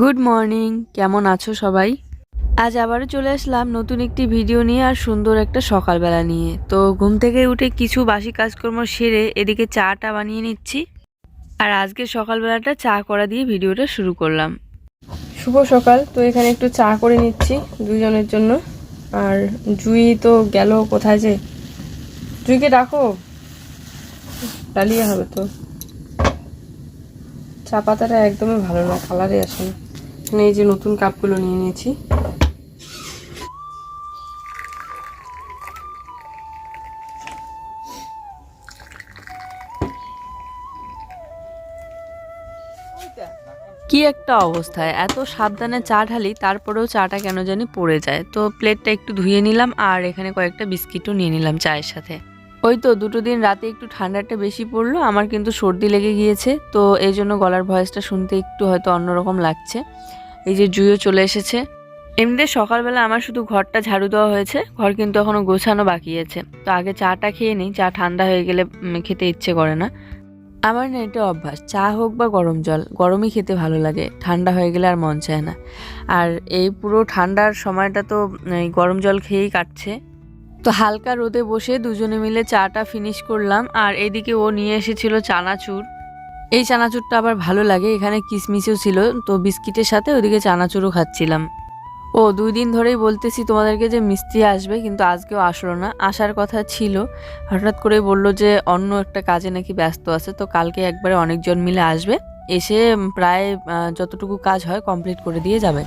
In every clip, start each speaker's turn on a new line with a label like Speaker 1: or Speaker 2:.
Speaker 1: Good morning কেমন আছো সবাই? আজ আবারও চলে আসলাম নতুন একটি ভিডিও নিয়ে আর সুন্দর একটা সকালবেলা নিয়ে। তো ঘুম থেকে উঠে কিছু বাসি কাজকর্ম সেরে এদিকে চাটা বানিয়ে নিচ্ছি। আর আজকে সকালবেলাটা চা করা দিয়ে ভিডিওটা শুরু করলাম। শুভ সকাল। তো এখানে একটু চা করে নিচ্ছি দুজনের জন্য। আর জুই তো গেল কোথায় যে? জুইকে ডাকো। ডালিয়ে হবে তো। চা পাতাটা একদমই ভালো না, কালারে আসে না। এখানে এই যে নতুন কাপগুলো নিয়ে নিয়েছি। কি একটা অবস্থায় এত সাবধানে চা ঢালি, তারপরেও চাটা কেন জানি পড়ে যায়। তো প্লেটটা একটু ধুয়ে নিলাম আর এখানে কয়েকটা বিস্কিটও নিয়ে নিলাম চায়ের সাথে। ওই তো দুটো দিন রাতে একটু ঠান্ডাটা বেশি পড়ল, আমার কিন্তু সর্দি লেগে গিয়েছে, তো এই জন্য গলার ভয়েসটা শুনতে একটু হয়তো অন্যরকম লাগছে। এই যে জুইও চলে এসেছে। এমনিতে সকালবেলা আমার শুধু ঘরটা ঝাড়ু দেওয়া হয়েছে, ঘর কিন্তু এখনও গোছানো বাকি আছে। তো আগে চাটা খেয়ে নিই, চা ঠান্ডা হয়ে গেলে খেতে ইচ্ছে করে না। আমার না এটা অভ্যাস, চা হোক বা গরম জল, গরমই খেতে ভালো লাগে, ঠান্ডা হয়ে গেলে আর মন চায় না। আর এই পুরো ঠান্ডার সময়টা তো, এই গরম জল খেয়েই কাটছে। তো হালকা রোদে বসে দুজনে মিলে চাটা ফিনিশ করলাম, আর এদিকে ও নিয়ে এসেছিল চানাচুর। এই চানাচুরটা আবার ভালো লাগে, এখানে কিসমিসও ছিল, তো বিস্কিটের সাথে ওদিকে চানাচুরও খাচ্ছিলাম। ও, দুই দিন ধরেই বলতেছি তোমাদেরকে যে মিস্ত্রি আসবে, কিন্তু আজকেও আসলো না। আসার কথা ছিল, হঠাৎ করে বলল যে অন্য একটা কাজে নাকি ব্যস্ত আছে, তো কালকে একবারে অনেকজন মিলে আসবে, এসে প্রায় যতটুকু কাজ হয় কমপ্লিট করে দিয়ে যাবে।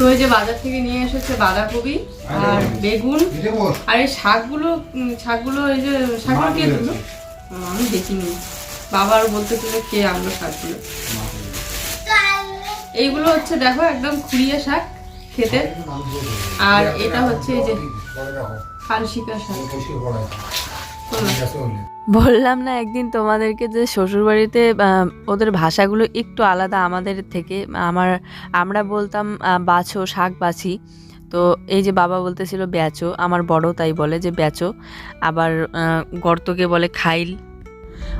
Speaker 1: তো এই যে বাজার থেকে নিয়ে এসেছে বাঁধাকপি আর বেগুন। আর এই শাকগুলো শাকগুলো এই যে শাকগুলো কে দিল। আমি দেখিনি। বাবার বলতেছিল কে আনলো শাকগুলো। এইগুলো হচ্ছে দেখো একদম খুঁড়িয়ে শাক খেতে। আর এটা হচ্ছে এই যে ফালসিকা শাক। বললাম না একদিন তোমাদেরকে যে শ্বশুরবাড়িতে ওদের ভাষাগুলো একটু আলাদা আমাদের থেকে। আমার, আমরা বলতাম বাছো শাক বাছি তো এই যে বাবা বলতেছিল ব্যাচো, আমার বড় তাই বলে যে ব্যাচো। আবার গর্তকে বলে খাইল।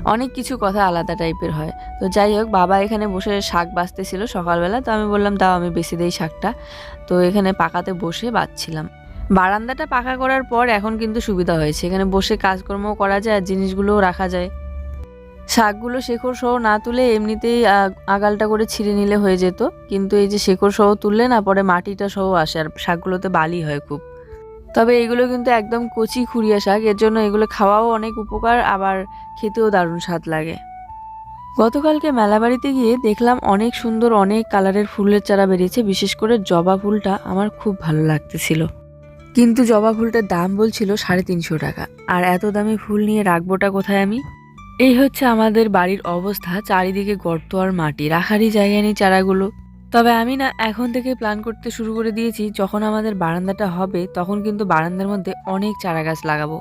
Speaker 1: অনেক কিছু কথা আলাদা টাইপের হয়। তো যাই হোক, বাবা এখানে বসে শাক বাঁচতেছিল সকালবেলা। তো আমি বললাম, দাও, আমি বেশি দেই শাকটা। তো এখানে পাকাতে বসে বাঁচছিলাম। বারান্দাটা পাকা করার পর এখন কিন্তু সুবিধা হয়েছে। এখানে বসে কাজকর্মও করা যায় আর জিনিসগুলোও রাখা যায়। শাকগুলো শেকড় সহ না তুলে এমনিতেই আগালটা করে ছিঁড়ে নিলে হয়ে যেত। কিন্তু এই যে শেকড় সহ তুললে না, পরে মাটিটা সহ আসে আর শাকগুলোতে বালি হয় খুব। তবে এগুলো কিন্তু একদম কচি খুঁড়িয়া শাক। এর জন্য এগুলো খাওয়াও অনেক উপকার, আবার খেতেও দারুণ স্বাদ লাগে। গতকালকে মেলাবাড়িতে গিয়ে দেখলাম অনেক সুন্দর, অনেক কালারের ফুলের চারা বেরিয়েছে। বিশেষ করে জবা ফুলটা আমার খুব ভালো লাগতেছিল। কিন্তু জবা ফুলটার দাম বলছিল সাড়ে তিনশো টাকা। আর এত দামি ফুল নিয়ে রাখবোটা কোথায় আমি? এই হচ্ছে আমাদের বাড়ির অবস্থা, চারিদিকে গর্ত আর মাটি। রাখারই জায়গা নেই চারাগুলো। তবে আমি না এখন থেকে প্ল্যান করতে শুরু করে দিয়েছি, যখন আমাদের বারান্দাটা হবে, তখন কিন্তু বারান্দার মধ্যে অনেক চারা গাছ লাগাবো।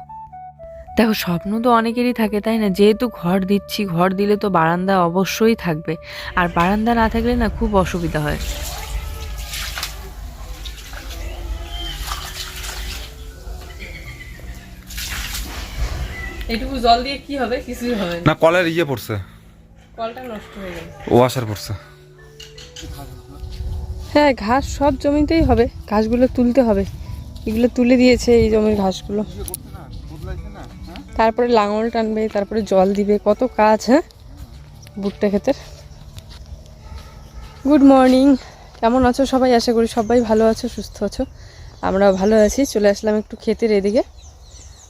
Speaker 1: দেখো, স্বপ্ন তো অনেকেরই থাকে, তাই না? যেহেতু ঘর দিচ্ছি, ঘর দিলে তো বারান্দা অবশ্যই থাকবে। আর বারান্দা না থাকলে না খুব অসুবিধা হয়। এটুকু জল দিয়ে কি হবে? কিছুই হবে
Speaker 2: না। কলের ইয়ে পড়ছে।
Speaker 1: কলটা নষ্ট হয়ে গেল
Speaker 2: ওয়াশার পড়ছে।
Speaker 1: হ্যাঁ ঘাস সব জমিতেই হবে। ঘাসগুলো তুলতে হবে। এগুলো তুলে দিয়েছে এই জমির ঘাসগুলো। তারপরে লাঙল টানবে তারপরে জল দিবে। কত কাজ হ্যাঁ? ভুট্টা ক্ষেতের। গুড মর্নিং কেমন আছো সবাই? আশা করি সবাই ভালো আছো সুস্থ আছো। আমরা ভালো আছি। চলে আসলাম একটু ক্ষেতের এদিকে।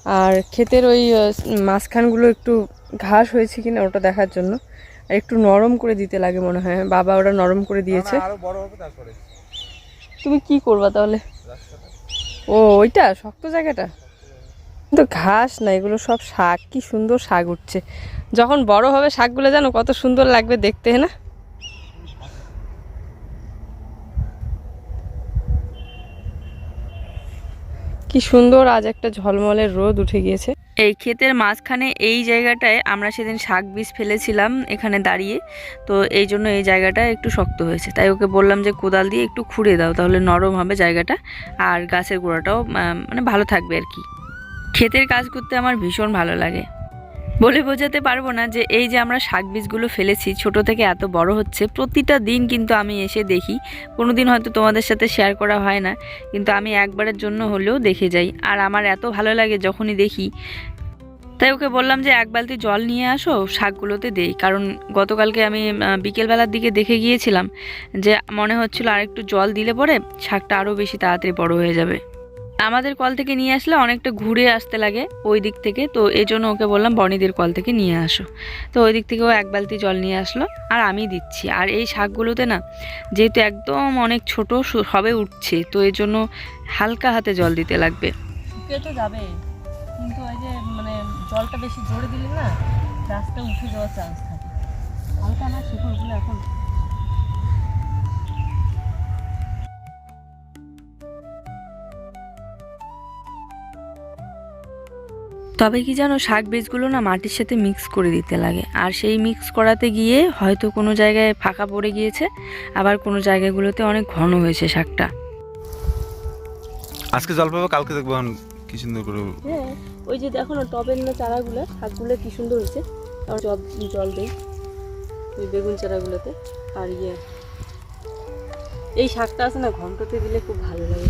Speaker 1: আর ক্ষেতের ওই মাঝখানগুলো একটু ঘাস হয়েছে কিনা ওটা দেখার জন্য। আর একটু নরম করে দিতে লাগে মনে হয়। বাবা ওরা নরম করে দিয়েছে। তুমি কি করবা তাহলে? ও ওইটা? শক্ত জায়গাটা? কিন্তু ঘাস না এগুলো সব শাক। কি সুন্দর শাক উঠছে। যখন বড় হবে শাকগুলো জানো কত সুন্দর লাগবে দেখতে না? কি সুন্দর আজ একটা ঝলমলের রোদ উঠে গিয়েছে। এই ক্ষেতের মাঝখানে এই জায়গাটায় আমরা সেদিন শাক বীজ ফেলেছিলাম এখানে দাঁড়িয়ে। তো এই জন্য এই জায়গাটা একটু শক্ত হয়েছে। তাই ওকে বললাম যে, কোদাল দিয়ে একটু খুঁড়ে দাও, তাহলে নরম হবে জায়গাটা আর গাছের গোড়াটাও মানে ভালো থাকবে আর কি। ক্ষেতের কাজ করতে আমার ভীষণ ভালো লাগে। বলে বোঝাতে পারব না যে এই যে আমরা শাক বীজগুলো ফেলেছি, ছোট থেকে এত বড় হচ্ছে, প্রতিটা দিন কিন্তু আমি এসে দেখি। কোনো দিন হয়তো তোমাদের সাথে শেয়ার করা হয় না, কিন্তু আমি একবারের জন্য হলেও দেখে যাই। আর আমার এত ভালো লাগে যখনই দেখি। তাই ওকে বললাম যে, এক বালতি জল নিয়ে আসো, শাকগুলোতে দেই। কারণ গতকালকে আমি বিকেলবেলার দিকে দেখে গিয়েছিলাম যে, মনে হচ্ছিল আর একটু জল দিলে পরে শাকটা আরও বেশি তাড়াতাড়ি বড় হয়ে যাবে। আমাদের কল থেকে নিয়ে আসলে অনেকটা ঘুরে আসতে লাগে ওই দিক থেকে। তো এই জন্য ওকে বললাম, বনিদের কল থেকে নিয়ে আসো। তো ওই দিক থেকে ও এক বালতি জল নিয়ে আসলো আর আমি দিচ্ছি। আর এই শাকগুলোতে না, যেহেতু একদম অনেক ছোট সবে উঠছে, তো এই জন্য হালকা হাতে জল দিতে লাগবে।
Speaker 3: তো যাবে, কিন্তু ওই যে মানে জলটা বেশি জোরে দিলে না, গাছটা উঠে যাওয়ার চান্স থাকে। হালকা না শিকড়গুলো এখন
Speaker 1: তবে কি জানো শাক বীজগুলো না মাটির সাথে মিক্স করে দিতে লাগে। আর সেই মিক্স করাতে গিয়ে হয়তো কোনো জায়গায় ফাঁকা পড়ে গিয়েছে আবার কোনো জায়গাগুলোতে অনেক ঘন হয়েছে শাকটা।
Speaker 2: আজকে জল পাবো কালকে দেখব কি সুন্দর করে
Speaker 3: হ্যাঁ ওই যে দেখো না টবের না চারাগুলো শাকগুলো কি সুন্দর হয়েছে। আর জল জল দেই ওই বেগুন চারাগুলোতে। আর ইয়ে এই শাকটা আছে না ঘন্টতে দিলে খুব ভালো লাগে।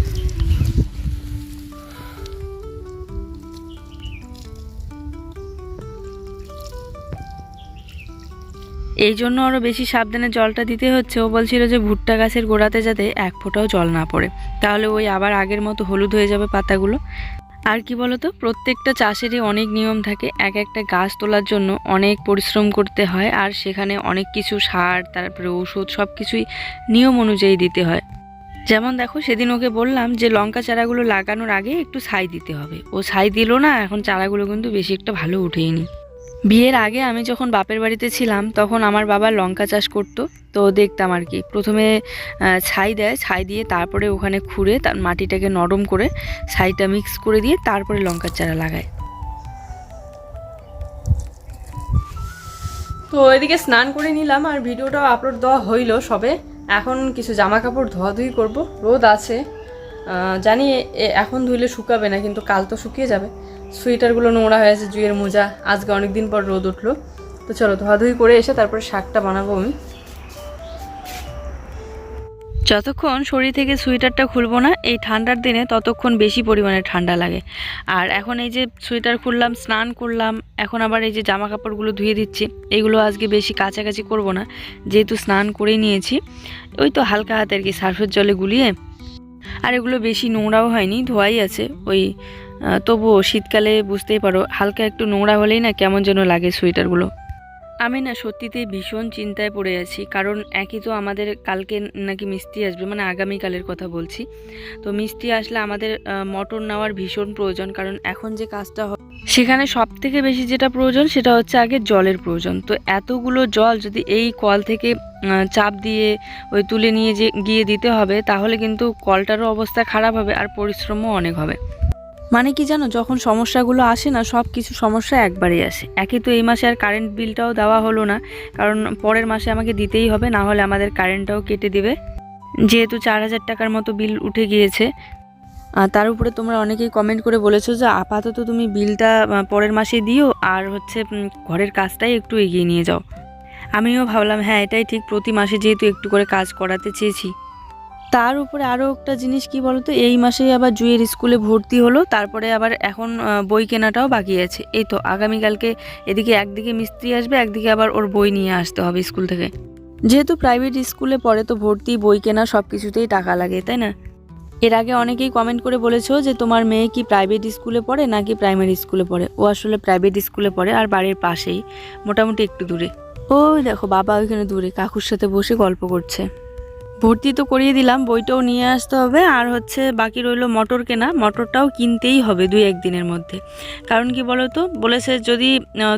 Speaker 1: এই জন্য আরও বেশি সাবধানে জলটা দিতে হচ্ছে। ও বলছিল যে ভুট্টা গাছের গোড়াতে যাতে এক ফোঁটাও জল না পড়ে। তাহলে ওই আবার আগের মতো হলুদ হয়ে যাবে পাতাগুলো। আর কি বলতো, প্রত্যেকটা চাষেরই অনেক নিয়ম থাকে। এক একটা গাছ তোলার জন্য অনেক পরিশ্রম করতে হয় আর সেখানে অনেক কিছু সার, তারপরে ওষুধ সব কিছুই নিয়ম অনুযায়ী দিতে হয়। যেমন দেখো, সেদিন ওকে বললাম যে লঙ্কা চারাগুলো লাগানোর আগে একটু ছাই দিতে হবে। ও ছাই দিল না, এখন চারাগুলো কিন্তু বেশি একটা ভালো উঠেইনি। বিয়ের আগে আমি যখন বাপের বাড়িতে ছিলাম, তখন আমার বাবা লঙ্কা চাষ করতো। তো দেখতাম আর কি, প্রথমে ছাই দেয়, ছাই দিয়ে তারপরে ওখানে খুঁড়ে, তার মাটিটাকে নরম করে ছাইটা মিক্স করে দিয়ে তারপরে লঙ্কার চারা লাগায়।
Speaker 3: তো এদিকে স্নান করে নিলাম আর ভিডিওটাও আপলোড দেওয়া হইল সবে। এখন কিছু জামা কাপড় ধোয়াধুয়ি করব, রোদ আছে। জানি এখন ধুইলে শুকাবে না, কিন্তু কাল তো শুকিয়ে যাবে। সোয়েটারগুলো নোংরা হয়ে আছে জুয়ের মোজা। আজকে অনেক দিন পর রোদ উঠল। তো চলো, ধোয়াধুয়ি করে এসে তারপরে শাকটা বানাবো আমি।
Speaker 1: যতক্ষণ শরীর থেকে সোয়েটারটা খুলবো না, এই ঠান্ডার দিনে ততক্ষণ বেশি পরিমাণে ঠান্ডা লাগে। আর এখন এই যে সোয়েটার খুললাম, স্নান করলাম, এখন আবার এই যে জামা কাপড়গুলো ধুয়ে দিচ্ছি, এগুলো আজকে বেশি কাছাকাছি করব না। যেহেতু স্নান করেই নিয়েছি, ওই তো হালকা হাতে আর কি সার্ফের জলে গুলিয়ে। আর এগুলো বেশি নোংরাও হয়নি, ধোয়াই আছে। ওই তবুও শীতকালে বুঝতেই পারো, হালকা একটু নোংরা হলেই না কেমন যেন লাগে সোয়েটারগুলো। আমি না সত্যিতেই ভীষণ চিন্তায় পড়ে আছি, কারণ একই তো আমাদের কালকে নাকি মিস্ত্রি আসবে মানে আগামীকালের কথা বলছি। তো মিস্ত্রি আসলে আমাদের মটর নেওয়ার ভীষণ প্রয়োজন, কারণ এখন যে কাজটা হয় সেখানে সব থেকে বেশি যেটা প্রয়োজন সেটা হচ্ছে আগে জলের প্রয়োজন। তো এতগুলো জল যদি এই কল থেকে চাপ দিয়ে ওই তুলে নিয়ে যে গিয়ে দিতে হবে, তাহলে কিন্তু কলটারও অবস্থা খারাপ হবে আর পরিশ্রমও অনেক হবে। মানে কি জানো, যখন সমস্যাগুলো আসে না সব কিছু সমস্যা একবারেই আসে। একে তো এই মাসে আর কারেন্ট বিলটাও দেওয়া হলো না, কারণ পরের মাসে আমাকে দিতেই হবে, না হলে আমাদের কারেন্টটাও কেটে দিবে। যেহেতু চার হাজার টাকার মতো বিল উঠে গিয়েছে। তার উপরে তোমরা অনেকেই কমেন্ট করে বলেছ যে, আপাতত তুমি বিলটা পরের মাসে দিও, আর হচ্ছে ঘরের কাজটাই একটু এগিয়ে নিয়ে যাও। আমিও ভাবলাম হ্যাঁ এটাই ঠিক, প্রতি মাসে যেহেতু একটু করে কাজ করাতে চেয়েছি। তার উপরে আরও একটা জিনিস কি বলতো? এই মাসেই আবার জুয়ের স্কুলে ভর্তি হলো, তারপরে আবার এখন বই কেনাটাও বাকি আছে। এই তো, আগামীকালকে এদিকে একদিকে মিস্ত্রি আসবে, একদিকে আবার ওর বই নিয়ে আসতে হবে স্কুল থেকে। যেহেতু প্রাইভেট স্কুলে পড়ে তো ভর্তি, বই কেনা সব কিছুতেই টাকা লাগে, তাই না? এর আগে অনেকেই কমেন্ট করে বলেছ যে তোমার মেয়ে কি প্রাইভেট স্কুলে পড়ে নাকি প্রাইমারি স্কুলে পড়ে? ও আসলে প্রাইভেট স্কুলে পড়ে আর বাড়ির পাশেই, মোটামুটি একটু দূরে। ও দেখো, বাবা ওইখানে দূরে, কাকুর সাথে বসে গল্প করছে। ভর্তি তো করিয়ে দিলাম, বইটাও নিয়ে আসতে হবে। আর হচ্ছে বাকি রইল মটর কেনা। মটরটাও কিনতেই হবে দুই একদিনের মধ্যে। কারণ কি বলো তো বলেছে যদি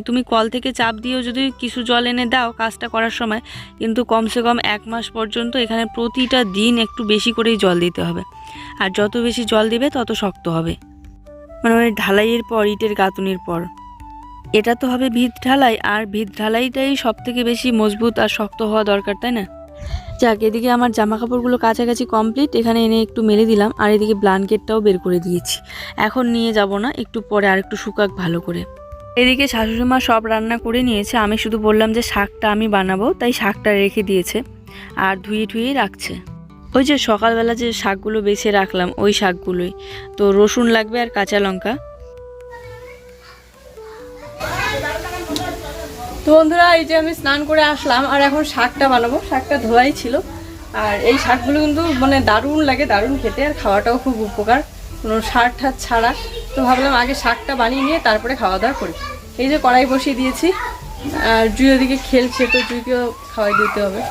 Speaker 1: তুমি কল থেকে চাপ দিয়েও যদি কিছু জল এনে দাও কাজটা করার সময়, কিন্তু কমসে কম এক মাস পর্যন্ত এখানে প্রতিটা দিন একটু বেশি করেই জল দিতে হবে। আর যত বেশি জল দিবে, তত শক্ত হবে। মানে ঢালাইয়ের পর, ইটের গাঁথুনির পর। এটা তো হবে ভিত ঢালাই। আর ভিত ঢালাইটাই সব থেকে বেশি মজবুত আর শক্ত হওয়া দরকার, তাই না? যাক, এদিকে আমার জামা কাপড়গুলো কাছাকাছি কমপ্লিট এখানে এনে একটু মেলে দিলাম, আর এদিকে ব্লাঙ্কেটটাও বের করে দিয়েছি। এখন নিয়ে যাব না, একটু পরে আর একটু শুকাক ভালো করে। এদিকে শাশুড়ি মা সব রান্না করে নিয়েছে, আমি শুধু বললাম যে শাকটা আমি বানাবো, তাই শাকটা রেখে দিয়েছে, আর ধুয়ে ধুয়েই রাখছে। ওই যে সকালবেলা যে শাকগুলো বেছে রাখলাম, ওই শাকগুলোই। তো রসুন লাগবে আর কাঁচা লঙ্কা।
Speaker 3: বন্ধুরা, এই যে আমি স্নান করে আসলাম, আর এখন শাকটা বানাবো। শাকটা ধোয়াই ছিল। আর এই শাকগুলো কিন্তু মানে দারুণ লাগে, দারুণ খেতে, আর খাওয়াটাও খুব উপকার। কোনো সার ছাড়া। তো ভাবলাম আগে শাকটা বানিয়ে নিয়ে তারপরে খাওয়া দাওয়া করি। এই যে কড়াই বসিয়ে দিয়েছি। আর জুই ওদিকে খেলছে, তো জুইকেও খাওয়াই দিতে হবে।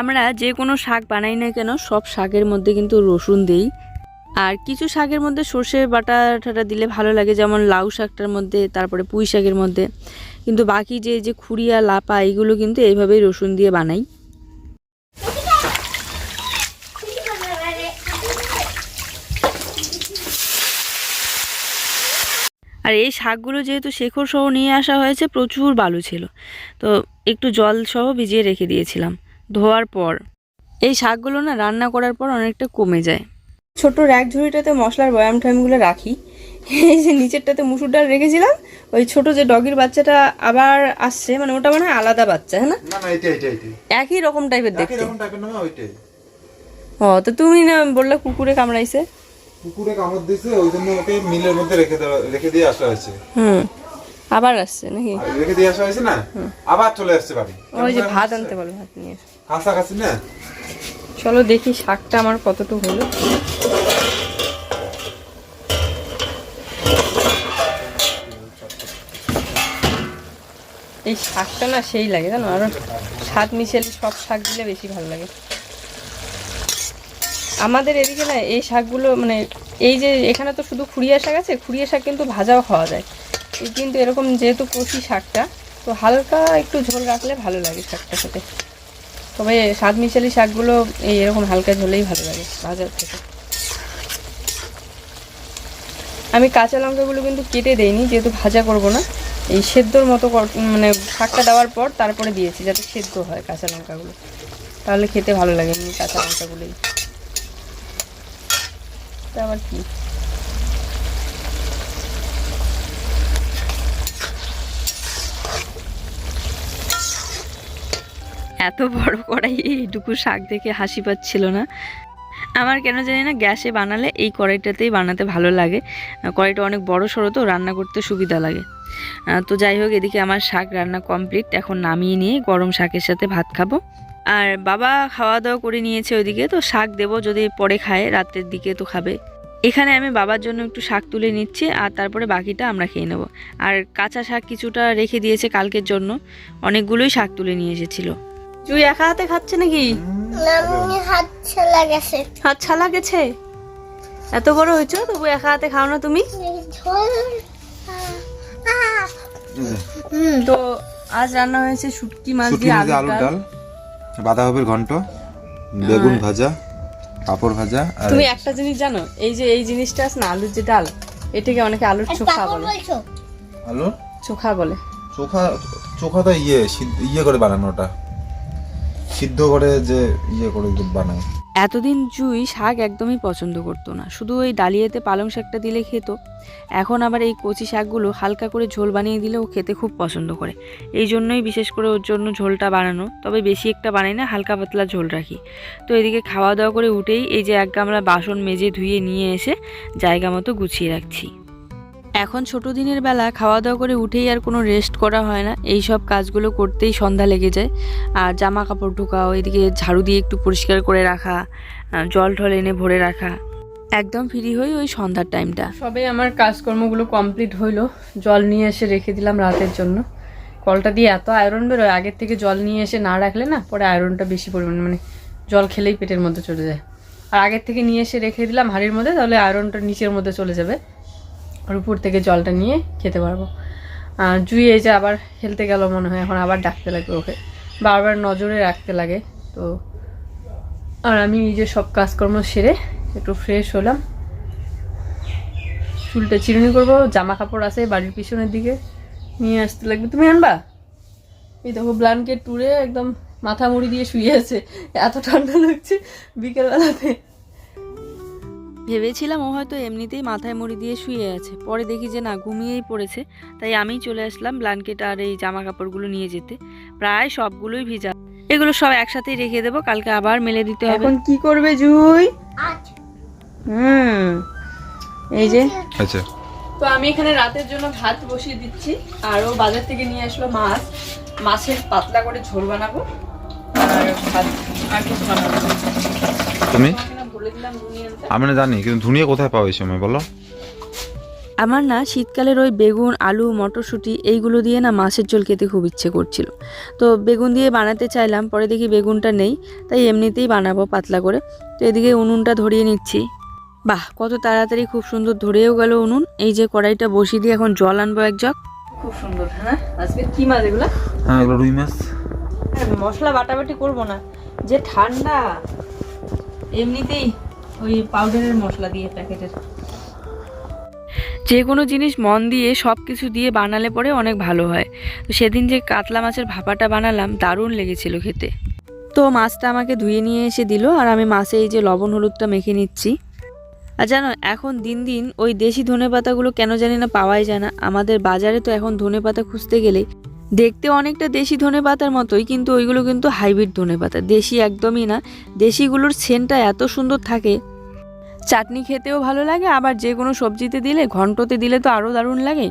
Speaker 1: আমরা যে কোনো শাক বানাই না কেন, সব শাকের মধ্যে কিন্তু রসুন দেই। আর কিছু শাকের মধ্যে সর্ষে বাটা টাটা দিলে ভালো লাগে, যেমন লাউ শাকটার মধ্যে, তারপরে পুঁই শাকের মধ্যে। কিন্তু বাকি যে যে খুঁড়িয়া, লাপা, এগুলো কিন্তু এইভাবেই রসুন দিয়ে বানাই। আর এই শাকগুলো যেহেতু শেখর সহ নিয়ে আসা হয়েছে, প্রচুর বালু ছিল। তো একটু জল সহ ভিজিয়ে রেখে দিয়েছিলাম, ধোয়ার পর। এই শাকগুলো না রান্না করার পর অনেকটা কমে যায়।
Speaker 3: ছোট র্যাক ঝুড়িটাতে মশলার বয়াম টয়ামগুলো রাখি। এই যে নিচেরটাতে মুসুর ডাল রেখেছিলাম ওই ছোট যে ডগির বাচ্চাটা আবার আসছে মানে ওটা মানে আলাদা বাচ্চা হ্যাঁ না? একই রকম টাইপের দেখতে। ও তো তুমি না বললে কুকুরে কামড়াইছে?
Speaker 2: কুকুরে কামড় দিয়েছে ওই জন্য ওকে মিলের মধ্যে রেখে দেওয়া রেখে দিয়ে আসা হয়েছে।
Speaker 3: হুম আবার আসছে নাকি?
Speaker 2: রেখে দিয়ে আসা হয়েছে না? আবার চলে আসছে বাড়ি।
Speaker 3: ওই যে ভাত আনতে বলো ভাত নিয়ে।
Speaker 2: কাছাকাছি না?
Speaker 3: চলো দেখি শাকটা আমার কতটুকু হলো। এই শাকটা না সেই লাগে, জানো? আরও স্বাদ মিশেলে সব শাক দিলে বেশি ভালো লাগে। আমাদের এদিকে না এই শাকগুলো মানে এই যে এখানে তো শুধু খুঁড়িয়া শাক আছে, খুঁড়িয়া শাক কিন্তু ভাজাও খাওয়া যায়। কিন্তু এরকম যেহেতু কচি শাকটা, তো হালকা একটু ঝোল রাখলে ভালো লাগে শাকটা খেতে। তবে স্বাদ মিশালি শাকগুলো এই এরকম হালকা ঝোলেই ভালো লাগে, বাজার থেকে। আমি কাঁচা লঙ্কাগুলো কিন্তু কেটে দেইনি, যেহেতু ভাজা করব না। এই সেদ্ধর মতো মানে শাকটা দেওয়ার পর তারপরে দিয়েছি, যাতে সেদ্ধ হয় কাঁচা লঙ্কাগুলো। তাহলে খেতে ভালো লাগে এমনি কাঁচা লঙ্কাগুলোই। আবার কি?
Speaker 1: এত বড় কড়াই, এইটুকু শাক দেখে হাসি পাচ্ছিল না। আমার কেন জানি না গ্যাসে বানালে এই কড়াইটাতেই বানাতে ভালো লাগে। কড়াইটা অনেক বড় সড়ো তো, রান্না করতে সুবিধা লাগে। তো যাই হোক, এদিকে আমার শাক রান্না কমপ্লিট এখন নামিয়ে নিয়ে গরম শাকের সাথে ভাত খাব। আর বাবা খাওয়া দাওয়া করে নিয়েছে ওইদিকে, তো শাক দেবো যদি পরে খায় রাতের দিকে তো খাবে। এখানে আমি বাবার জন্য একটু শাক তুলে নিচ্ছি, আর তারপরে বাকিটা আমরা খেয়ে নেব। আর কাঁচা শাক কিছুটা রেখে দিয়েছে কালকের জন্য। অনেকগুলোই শাক তুলে নিয়ে এসেছিল।
Speaker 3: জুই একা হাতে খাচ্ছে নাকি?
Speaker 4: হাত ছেলে গেছে।
Speaker 3: হাত ছালা গেছে? এত বড় হয়েছো? তবু একা হাতে খাও না তুমি। তো আজ রান্না হয়েছে শুটকি মাছ দিয়ে আলুর
Speaker 2: আলুর
Speaker 3: ডাল।
Speaker 2: বাঁধাকপির ঘন্ট বেগুন ভাজা পাঁপড় ভাজা
Speaker 3: তুমি একটা জিনিস জানো? এই যে এই জিনিসটা আছে না আলুর যে ডাল এটাকে অনেকে আলুর চোখা বলে।
Speaker 4: বলছো?
Speaker 2: আলু
Speaker 3: চোখা বলে।
Speaker 2: চোখা চোখাটা ইয়ে ইয়ে করে বানানো ওটা। সিদ্ধ করে যে ইয়ে করে বানায়।
Speaker 1: এতদিন জুই শাক একদমই পছন্দ করতো না। শুধু ওই ডালিয়াতে পালং শাকটা দিলে খেত। এখন আবার এই কচি শাকগুলো হালকা করে ঝোল বানিয়ে দিলে ও খেতে খুব পছন্দ করে। এই জন্যই বিশেষ করে ওর জন্য ঝোলটা বানানো। তবে বেশি একটা বানাই না, হালকা পাতলা ঝোল রাখি। তো এদিকে খাওয়া দাওয়া করে উঠেই এই যে এক গামলা বাসন মেজে ধুয়ে নিয়ে এসে জায়গা মতো গুছিয়ে রাখছি। এখন ছোট দিনের বেলা খাওয়া দাওয়া করে উঠেই আর কোনো রেস্ট করা হয় না। এই সব কাজগুলো করতেই সন্ধ্যা লেগে যায়। আর জামা কাপড় ঢোকাও, এদিকে ঝাড়ু দিয়ে একটু পরিষ্কার করে রাখা জল ঠল এনে ভরে রাখা। একদম ফ্রি হই ওই সন্ধ্যার টাইমটা
Speaker 3: সবে আমার কাজকর্মগুলো কমপ্লিট হইল। জল নিয়ে এসে রেখে দিলাম রাতের জন্য। কলটা দিয়ে এত আয়রন বেরোয়, আগের থেকে জল নিয়ে এসে না রাখলে না পরে আয়রনটা বেশি পরিমাণে মানে জল খেলেই পেটের মধ্যে চলে যায়। আর আগের থেকে নিয়ে এসে রেখে দিলাম হাঁড়ির মধ্যে, তাহলে আয়রনটা নিচের মধ্যে চলে যাবে। আর উপর থেকে জলটা নিয়ে খেতে পারব। আর জুই এই যে আবার খেলতে গেল মনে হয়, এখন আবার ডাকতে লাগবে ওকে। বারবার নজরে রাখতে লাগে, তো আর আমি যে সব কাজকর্ম সেরে একটু ফ্রেশ হলাম। চুলটা চিরুনি করব জামা কাপড় আছে বাড়ির পিছনের দিকে নিয়ে আসতে লাগবে। তুমি আনবা? এই দেখো ব্লাঙ্কেট টুরে একদম মাথা মুড়ি দিয়ে শুয়ে আছে। এত ঠান্ডা লাগছে বিকেলবেলাতে।
Speaker 1: ভেবেছিলাম ও হয়তো এমনিতেই মাথায় মুড়ি দিয়ে শুয়ে আছে। পরে দেখি যে না ঘুমিয়েই পড়েছে। তাই আমি চলে আসলাম ব্ল্যাঙ্কেট আর এই জামা কাপড়গুলো নিয়ে যেতে। প্রায় সবগুলোই ভিজা। এগুলো সব একসাথেই রেখে দেবো কালকে আবার মেলে দিতে হবে।
Speaker 3: এখন কি করবে জুই? হুম এই যে।
Speaker 2: আচ্ছা।
Speaker 3: তো আমি এখানে রাতের জন্য ভাত বসিয়ে দিচ্ছি। আর ও বাজার থেকে নিয়ে আসলো মাছ। মাছের পাতলা করে ঝোল বানাবো। আর ভাত আর কিছু বানাবো।
Speaker 2: তুমি? আমি না জানি কিন্তু ধুনিয়া কোথায় পাও এই সময় বলো?
Speaker 1: আমার না শীতকালের ওই বেগুন আলু মটরশুঁটি এইগুলো দিয়ে না মাছের ঝোল খেতে খুব ইচ্ছে করছিল। তো বেগুন দিয়ে বানাতে চাইলাম পরে দেখি বেগুনটা নেই তাই এমনিতেই বানাবো পাতলা করে। তো এদিকে উনুনটা ধরিয়ে নিচ্ছি। বাহ কত তাড়াতাড়ি খুব সুন্দর ধরেও গেল উনুন। এই যে কড়াইটা বসিয়ে দিয়ে এখন জল আনব এক জগ।
Speaker 3: খুব সুন্দর হ্যাঁ? আজকে কি মাছ এগুলো?
Speaker 2: হ্যাঁ এগুলো রুই মাছ।
Speaker 3: মশলা বাটাবাটি করব না। যে ঠান্ডা। এমনিতেই ওই পাউডারের মশলা দিয়ে প্যাকেটের।
Speaker 1: যে কোনো জিনিস মন দিয়ে সব কিছু দিয়ে বানালে পরে অনেক ভালো হয়। তো সেদিন যে কাতলা মাছের ভাপাটা বানালাম দারুণ লেগেছিল খেতে। তো মাছটা আমাকে ধুয়ে নিয়ে এসে দিল আর আমি মাছে এই যে লবণ হলুদটা মেখে নিচ্ছি। আর জানো এখন দিন দিন ওই দেশি ধনে পাতাগুলো কেন জানি না পাওয়াই যায় না। আমাদের বাজারে তো এখন ধনে পাতা খুঁজতে গেলে দেখতে অনেকটা দেশি ধনে পাতার মতোই, কিন্তু ওইগুলো কিন্তু হাইব্রিড ধনে পাতা দেশি একদমই না। দেশিগুলোর সেন্টটা এত সুন্দর থাকে। চাটনি খেতেও ভালো লাগে, আবার যে কোনো সবজিতে দিলে, ঘন্টতে দিলে তো আরও দারুণ লাগে।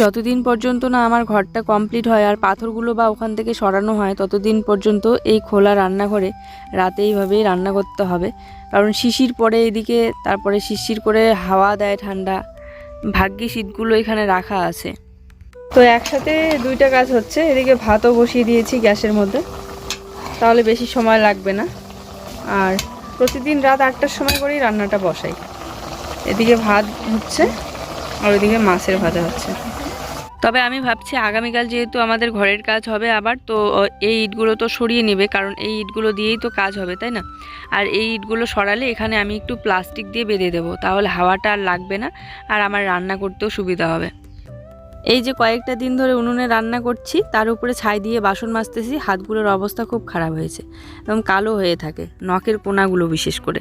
Speaker 1: যতদিন পর্যন্ত না আমার ঘরটা কমপ্লিট হয় আর পাথরগুলো বা ওখান থেকে সরানো হয়, ততদিন পর্যন্ত এই খোলা রান্নাঘরে রাতে এইভাবেই রান্না করতে হবে। কারণ শিশির পরে এদিকে, তারপরে শিশির করে হাওয়া দেয় ঠান্ডা। ভাগ্যে শীতগুলো এখানে রাখা আছে।
Speaker 3: তো একসাথে দুইটা কাজ হচ্ছে, এদিকে ভাতও বসিয়ে দিয়েছি গ্যাসের মধ্যে। তাহলে বেশি সময় লাগবে না। আর প্রতিদিন রাত আটটার সময় করেই রান্নাটা বসাই। এদিকে ভাত হচ্ছে, আর ওইদিকে মাছের ভাজা হচ্ছে।
Speaker 1: তবে আমি ভাবছি আগামীকাল যেহেতু আমাদের ঘরের কাজ হবে আবার, তো এই ইটগুলো তো সরিয়ে নেবে, কারণ এই ইটগুলো দিয়েই তো কাজ হবে, তাই না? আর এই ইটগুলো সরালে এখানে আমি একটু প্লাস্টিক দিয়ে বেঁধে দেবো, তাহলে হাওয়াটা আর লাগবে না, আর আমার রান্না করতেও সুবিধা হবে। এই যে কয়েকটা দিন ধরে উনুনে রান্না করছি, তার উপরে ছাই দিয়ে বাসন মাজতেছি, হাতগুলোর অবস্থা খুব খারাপ হয়েছে এবং কালো হয়ে থাকে, নখের কোনাগুলো বিশেষ করে,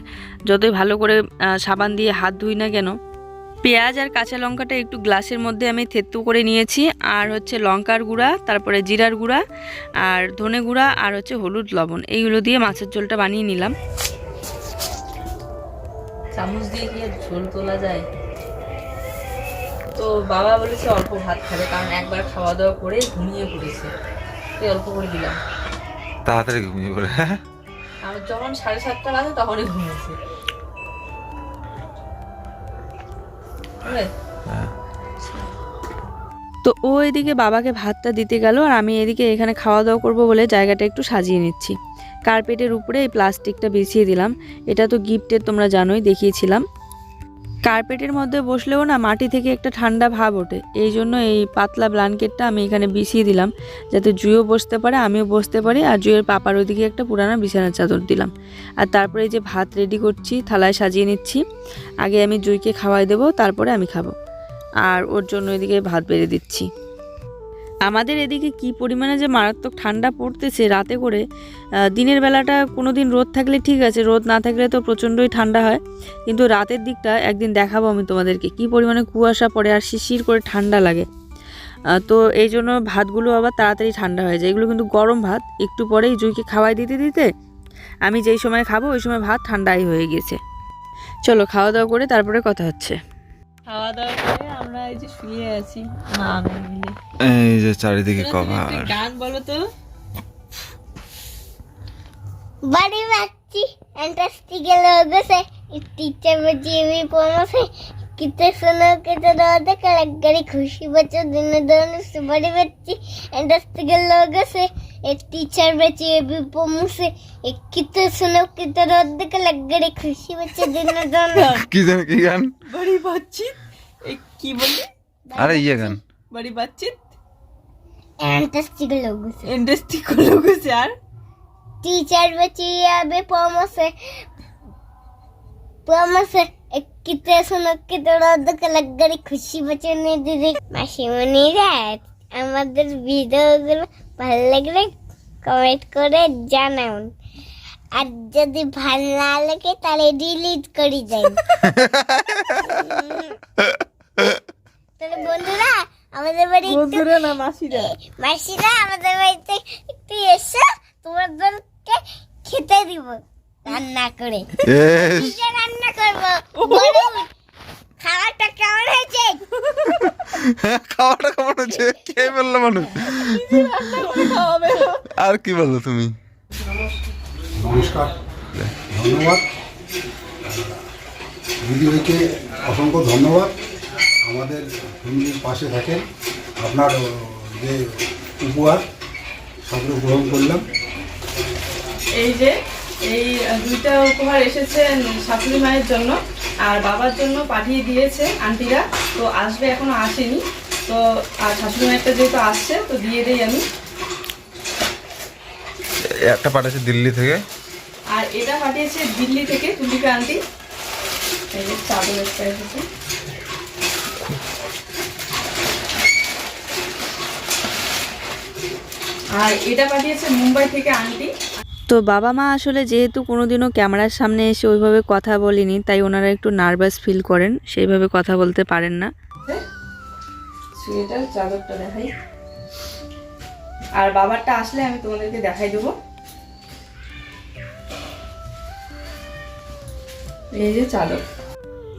Speaker 1: যতই ভালো করে সাবান দিয়ে হাত ধুই না কেন পেঁয়াজ আর কাঁচা লঙ্কাটা একটু গ্লাসের মধ্যে আমি থেত্তু করে নিয়েছি। আর হচ্ছে লঙ্কার গুঁড়া তারপরে জিরার গুঁড়া আর ধনে গুঁড়া আর হচ্ছে হলুদ লবণ। এইগুলো দিয়ে মাছের ঝোলটা বানিয়ে নিলাম।
Speaker 3: চামচ দিয়ে কি ঝোল তোলা যায়? তো বাবা বলেছে অল্প ভাত খাবে কারণ একবার খাওয়া দাওয়া করে ঘুমিয়ে পড়েছে। তাই অল্প করে দিলাম।
Speaker 2: তাড়াতাড়ি ঘুমিয়ে পড়ে। হ্যাঁ
Speaker 3: আর যখন সাড়ে সাতটা বাজে তখনই ঘুমিয়েছে। বুঝলে?
Speaker 1: তো ও এদিকে বাবাকে ভাতটা দিতে গেল আর আমি এদিকে এখানে খাওয়া দাওয়া করব বলে জায়গাটা একটু সাজিয়ে নিচ্ছি। কার্পেটের উপরে এই প্লাস্টিকটা বিছিয়ে দিলাম। এটা তো গিফটের তোমরা জানোই, দেখিয়েছিলাম। কার্পেটের মধ্যে বসলেও না মাটি থেকে একটা ঠান্ডা ভাব ওঠে। এই জন্য এই পাতলা ব্ল্যাঙ্কেটটা আমি এখানে বিছিয়ে দিলাম, যাতে জুয়ো বসতে পারে, আমিও বসতে পারি, আর জুয়ের পাপার ওইদিকে একটা পুরানো বিছানার চাদর দিলাম। আর তারপরে যে ভাত রেডি করছি, থালায় সাজিয়ে নিচ্ছি, আগে আমি জুইকে খাওয়াই দেবো, তারপরে আমি খাব। আর ওর জন্য এদিকে ভাত বেড়ে দিচ্ছি। আমাদের এদিকে কি পরিমাণে যে মারাত্মক ঠান্ডা পড়তেছে রাতে করে দিনের বেলাটা কোনো দিন রোদ থাকলে ঠিক আছে, রোদ না থাকলে তো প্রচণ্ডই ঠান্ডা হয়। কিন্তু রাতের দিকটা একদিন দেখাবো আমি তোমাদেরকে, কি পরিমাণে কুয়াশা পড়ে আর শিশির করে ঠান্ডা লাগে। তো এই জন্য ভাতগুলো আবার তাড়াতাড়ি ঠান্ডা হয়ে যায়। এগুলো কিন্তু গরম ভাত, একটু পরেই জুইকে খাওয়াই দিতে দিতে আমি যেই সময় খাব, ওই সময় ভাত ঠান্ডাই হয়ে গেছে। চলো খাওয়া দাওয়া করে তারপরে কথা হচ্ছে।
Speaker 3: খাওয়া দাওয়া করে আমরা এই যে শুয়ে আছি মা
Speaker 2: চারিদিকে কভার
Speaker 3: গান বলো তো।
Speaker 4: বাড়ি বাচ্চি এন্টাস্টিকে লোগো সে। টিচার মজিবি পোনো সে कितने सुनो कितने दौड़ते कलकड़ी खुशी बच्चों दिन दोनों से बड़ी एंड दस्त लोगों से एक टीचर बच्ची ये भी पोमू से एक कितने सुनो कितने दौड़ते कलकड़ी खुशी बच्चों दिन दोनों।
Speaker 2: किसने की गान? बड़ी
Speaker 3: बातचीत एक की बोले? अरे
Speaker 2: ये गान। बड़ी
Speaker 3: बातचीत। इंडस्ट्री
Speaker 4: के लोगों से।
Speaker 3: इंडस्ट्री के लोगों से यार।
Speaker 4: टीचर बच्ची ये भी पोमू से पोमू से কিতে শোনো কিতড়া দুকে লাগগাড়ি খুশি বচনে দিদি মাসিমণিরা আমাদের ভিডিওগুলো ভালো লাগলে কমেন্ট করে জানান আর যদি ভালো না লাগে তাহলে ডিলিট করে যাই তাহলে বন্ধুরা আমাদের বাড়ি
Speaker 3: বন্ধুরা না মাসিরা
Speaker 4: আমাদের বাড়িতে একটু এসে তোমাদেরকে খেতে দিব রান্না করে। রান্না করব। খাবারটা কেমন হয়েছে?
Speaker 2: খাওয়াটা কেমন হচ্ছে কে বলল মানুষ। আর কি বলল তুমি?
Speaker 5: নমস্কার। ধন্যবাদ। দিদিভাইকে অসংখ্য ধন্যবাদ। আমাদের ফ্যামিলির পাশে থাকেন। আপনার যে উপহার সবগুলো গ্রহণ করলাম।
Speaker 3: এই যে এই দুইটা উপহার এসেছে শাশুড়ি মায়ের জন্য আর বাবার জন্য পাঠিয়ে দিয়েছে আন্টিরা। তো আসবে এখনও আসেনি। তো আর শাশুড়ি মায়েরটা যেহেতু আসছে তো দিয়ে দেই আমি।
Speaker 2: একটা পাঠিয়েছে দিল্লি থেকে।
Speaker 3: আর এটা পাঠিয়েছে দিল্লি থেকে তুলিকা আন্টি। এই যে চাদর একটা এসেছে। আর এটা পাঠিয়েছে মুম্বাই থেকে আন্টি।
Speaker 1: তো বাবা মা আসলে যেহেতু কোনোদিনও ক্যামেরার সামনে এসে ওইভাবে কথা বলিনি, তাই ওনারা একটু নার্ভাস ফিল করেন, সেইভাবে কথা বলতে পারেন না।
Speaker 3: আর বাবারটা আসলে আমি তোমাদেরকে দেখাই দেবো। এই যে চাদর।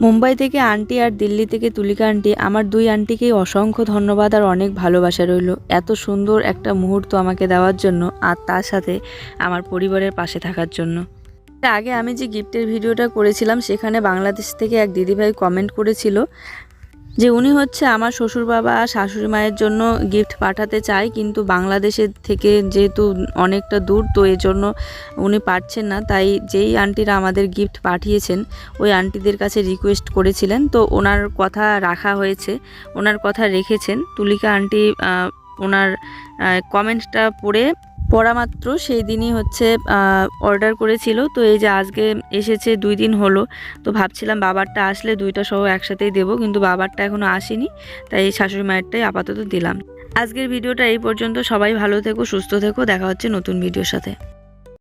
Speaker 1: মুম্বাই থেকে আন্টি আর দিল্লি থেকে তুলিকা আন্টি, আমার দুই আন্টিকেই অসংখ্য ধন্যবাদ আর অনেক ভালোবাসা রইল। এত সুন্দর একটা মুহূর্ত আমাকে দেওয়ার জন্য আর তার সাথে আমার পরিবারের পাশে থাকার জন্য। আগে আমি যে গিফটের ভিডিওটা করেছিলাম, সেখানে বাংলাদেশ থেকে এক দিদিভাই কমেন্ট করেছিল যে উনি হচ্ছে আমার শ্বশুর বাবা শাশুড়ি মায়ের জন্য গিফট পাঠাতে চায়, কিন্তু বাংলাদেশের থেকে যেহেতু অনেকটা দূর, তো এজন্য উনি পারছেন না। তাই যেই আন্টিরা আমাদের গিফট পাঠিয়েছেন, ওই আন্টিদের কাছে রিকোয়েস্ট করেছিলেন। তো ওনার কথা রাখা হয়েছে, ওনার কথা রেখেছেন। তুলিকা আন্টি ওনার কমেন্টটা পড়ে পড়া মাত্র, সেই দিনই হচ্ছে অর্ডার করেছিল। তো এই যে আজকে এসেছে, দুই দিন হলো। তো ভাবছিলাম বাবারটা আসলে দুইটা সহ একসাথেই দেবো, কিন্তু বাবারটা এখনও আসেনি। তাই এই শাশুড়ি মায়েরটাই আপাতত দিলাম। আজকের ভিডিওটা এই পর্যন্ত। সবাই ভালো থেকো, সুস্থ থেকো। দেখা হচ্ছে নতুন ভিডিওর সাথে।